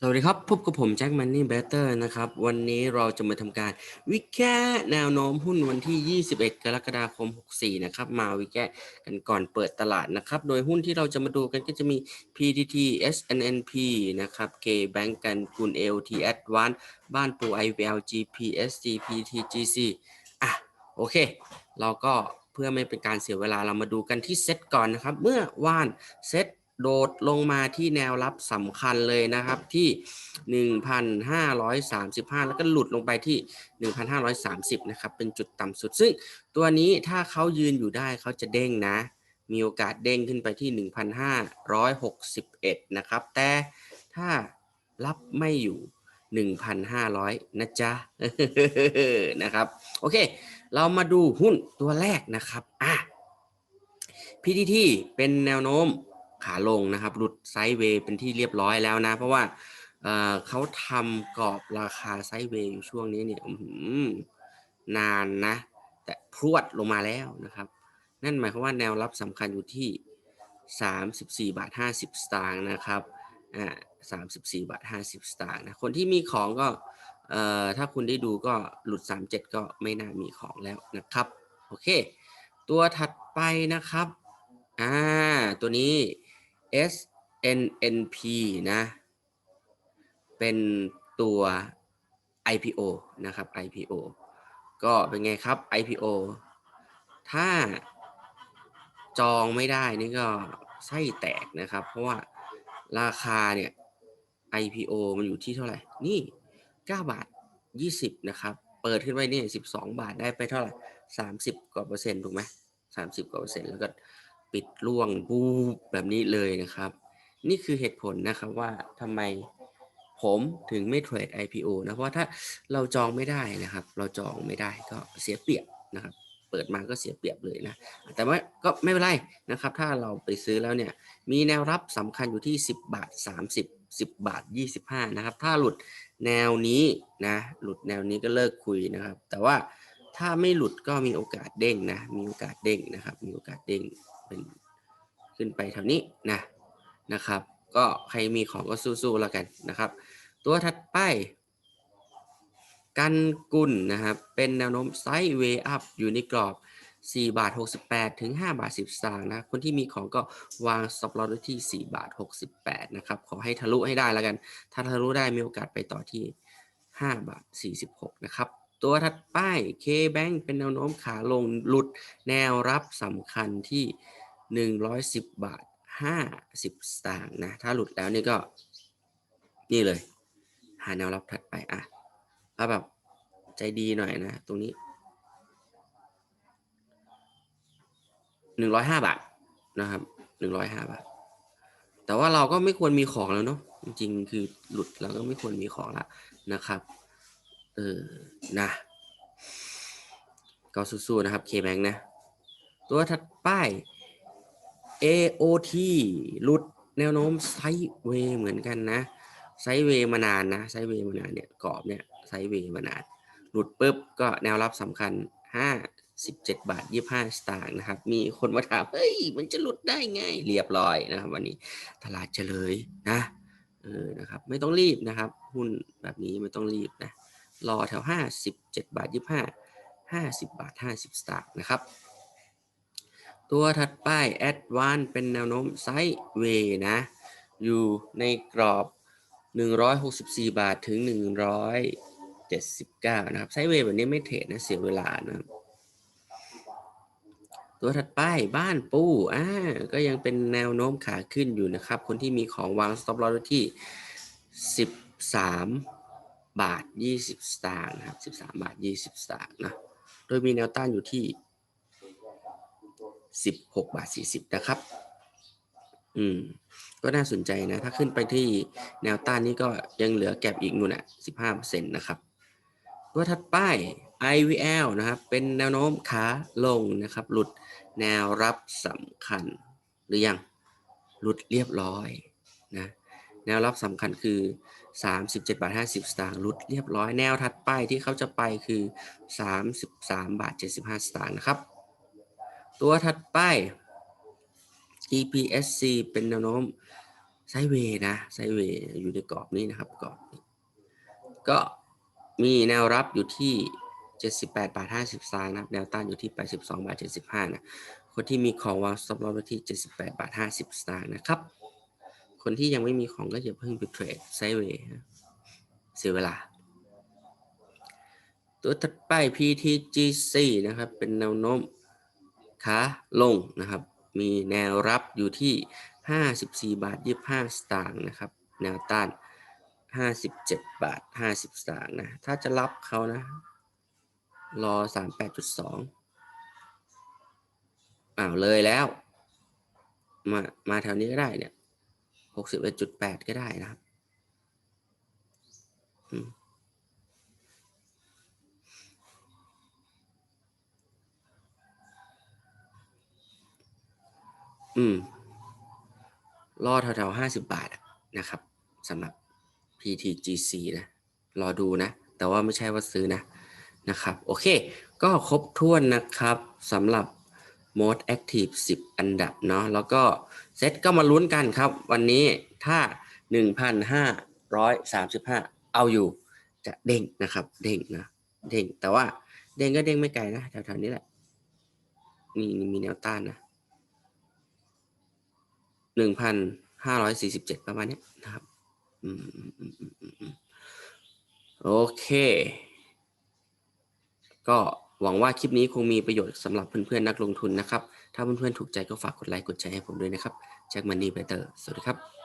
สวัสดีครับ พบกับผมแจ็คมันนี่เบเตอร์นะครับ วันนี้เราจะมาทำการวิแค่แนวโน้มหุ้นวันที่ 21 กรกฎาคม 64 นะครับ มาวิแค่กันก่อนเปิดตลาดนะครับ โดยหุ้นที่เราจะมาดูกันก็จะมี PTT SNNP นะครับ K-Bank กันกุล AOT Advance บ้านปู IVL GPSG PTGC อะ โอเค เราก็เพื่อไม่เป็นการเสียเวลาเรามาดูกันที่เซตก่อนนะครับ เมื่อวานเซต โดดลงมาที่แนวรับสำคัญเลยนะครับที่ 1,535 แล้วก็หลุดลงไปที่ 1,530 นะครับ เป็นจุดต่ำสุด ซึ่งตัวนี้ถ้าเขายืนอยู่ได้เขาจะเด้งนะ มีโอกาสเด้งขึ้นไปที่ 1,561 นะครับ แต่ถ้ารับไม่อยู่ 1,500 นะจ๊ะนะครับ โอเค เรามาดูหุ้นตัวแรกนะครับอะ PTT เป็นแนวโน้ม ขาลงนะครับ หลุดไซด์เวย์เป็นที่เรียบร้อยแล้วนะ เพราะว่าเเขาทำกรอบราคาไซด์เวย์อยู่ช่วงนี้เนี่ยนานนะ แต่พรวดลงมาแล้วนะครับ นั่นหมายความว่าแนวรับสำคัญอยู่ที่ 34บาท50 สตางค์นะครับอ่า34บาท50 สตางค์นะคนที่มีของก็เอ่อถ้าคุณได้ดูก็หลุด 37 ก็ไม่น่ามีของแล้วนะครับ โอเค ตัวถัดไปนะครับ อ่า ตัวนี้ SNNP นะ เป็นตัว IPO นะครับ IPO ก็เป็นไงครับ IPO ถ้าจองไม่ได้นี่ก็ไส้แตกนะครับ เพราะว่าราคาเนี่ย IPO มันอยู่ที่เท่าไหร่ นี่ 9 บาท 20 นะครับ เปิดขึ้นไปนี่12 บาทได้ไปเท่าไหร่ 30 กว่าเปอร์เซ็นต์ถูกไหม30 กว่าเปอร์เซ็นต์แล้วก็ ปิดล่วงบูบแบบนี้เลยนะครับ นี่คือเหตุผลนะครับว่าทำไมผมถึงไม่เทรด IPO นะ เพราะถ้าเราจองไม่ได้นะครับ เราจองไม่ได้ก็เสียเปรียบนะครับ เปิดมาก็เสียเปรียบเลยนะ แต่ว่าก็ไม่เป็นไรนะครับ ถ้าเราไปซื้อแล้วเนี่ย มีแนวรับสำคัญอยู่ที่ 10 บาท 30 10 บาท 25 นะครับ ถ้าหลุดแนวนี้นะ หลุดแนวนี้ก็เลิกคุยนะครับ แต่ว่าถ้าไม่หลุดก็มีโอกาสเด้งนะ มีโอกาสเด้งนะครับ มีโอกาสเด้ง ป็นขึ้นไปแถวนี้นะนะครับ ก็ใครมีของก็สู้ๆแล้วกันนะครับ ตัวถัดไป กันกุลนะครับ เป็นแนวโน้มไซด์เวย์อัพอยู่ในกรอบ 4 บาท 68 ถึง 5 บาท 10สตางค์นะ คนที่มีของก็วางสต็อปลอสไว้ที่ 4 บาท 68 นะครับ ขอให้ทะลุให้ได้แล้วกัน ถ้าทะลุได้มีโอกาสไปต่อที่ 5 บาท 46 นะครับ ตัวถัดไป K-Bank เป็นแนวโน้มขาลงหลุดแนวรับสำคัญที่ 110 บาท 50 สตางค์นะ ถ้าหลุดแล้วนี่ก็ นี่เลย หาแนวรับถัดไปอะเอาแบบใจดีหน่อยนะ ตรงนี้หนึ่งร้อยห้าบาทนะครับหนึ่งร้อยห้าบาท แต่ว่าเราก็ไม่ควรมีของแล้วเนาะจริงๆ คือหลุดเราก็ไม่ควรมีของละนะครับ เออ นะ ก็สู้ๆนะครับ K-Bank นะ ตัวถัดไป AOT หลุดแนวโน้มไซด์เวย์เหมือนกันนะ ไซด์เวย์มานานนะ ไซด์เวย์มานานเนี่ยกรอบเนี่ย ไซด์เวย์มานาน หลุดปุ๊บก็แนวรับสำคัญ 57 บาท 25 สตางค์นะครับ มีคนมาถาม เฮ้ย มันจะหลุดได้ไง เรียบร้อยนะครับวันนี้ตลาดเฉลยนะ เออ นะครับ ไม่ต้องรีบนะครับ หุ้นแบบนี้ไม่ต้องรีบนะ รอแถว 57 บาท 25 50 บาท 50 สตางค์นะครับ ตัวถัดไป Advance เป็นแนวโน้มไซด์เวย์นะ อยู่ในกรอบ 164 บาทถึง 179 นะครับไซด์เวย์แบบนี้ไม่เทรดนะเสียเวลานะตัวถัดไปบ้านปูอ่าก็ยังเป็นแนวโน้มขาขึ้นอยู่นะครับ คนที่มีของวาง stop loss ไว้ที่ 13 บาท 20 สตางค์นะครับ 13 บาท 20 สตางค์นะ โดยมีแนวต้านอยู่ที่ 16 บาท 40 นะครับ อืม ก็น่าสนใจนะ ถ้าขึ้นไปที่แนวต้านนี้ก็ยังเหลือแก็บอีกนู่นอะ15%นะครับตัวถัดไป IVL นะครับ เป็นแนวโน้มขาลงนะครับ หลุดแนวรับสำคัญหรือยัง หลุดเรียบร้อยนะ แนวรับสำคัญคือ 37บาท50 สตางค์หลุดเรียบร้อยแนวถัดไปที่เขาจะไปคือ 33บาท75 สตางค์นะครับ ตัวถัดไป EPSC เป็นแนวโน้มไซเวนะไซเวอยู่ในกรอบนี้นะครับกรอบนี้ก็มีแนวรับอยู่ที่ 78บาท50สตางค์นะครับแนวต้านอยู่ที่ 82บาท75นะคนที่มีของวาง stop loss ไว้ที่ 78บาท50สตางค์นะครับ คนที่ยังไม่มีของก็อย่าเพิ่งไปเทรดไซเวย์นะเสียเวลา ตัวถัดไป PTGC นะครับ เป็นแนวโน้มขาลงนะครับ มีแนวรับอยู่ที่ 54 บาท 25 สตางค์นะครับ แนวต้าน 57 บาท 50 สตางค์นะ ถ้าจะรับเขานะ รอ 38.2อ้าวเลยแล้ว มา มาแถวนี้ก็ได้เนี่ย 61.8ก็ได้นะครับอืมรอแถวๆห้าสิบบาทนะครับสำหรับ PTGC นะ รอดูนะ แต่ว่าไม่ใช่ว่าซื้อนะนะครับ โอเค ก็ครบถ้วนนะครับสำหรับ Most Active 10 อันดับเนาะแล้วก็เซตก็มาลุ้นกันครับ วันนี้ถ้า 1,535 เอาอยู่จะเด้งนะครับ เด้งนะเด้งแต่ว่าเด้งก็เด้งไม่ไกลนะแถวๆนี้แหละนี่มีแนวต้านนะหนึ่งพันห้าร้อยสี่สิบเจ็ดประมาณนี้นะครับโอเค ก็ หวังว่าคลิปนี้คงมีประโยชน์สำหรับเพื่อนๆนักลงทุนนะครับ ถ้าเพื่อนๆถูกใจก็ฝากกดไลค์กดแชร์ให้ผมด้วยนะครับแจ็คมันนี่เบเตอร์สวัสดีครับ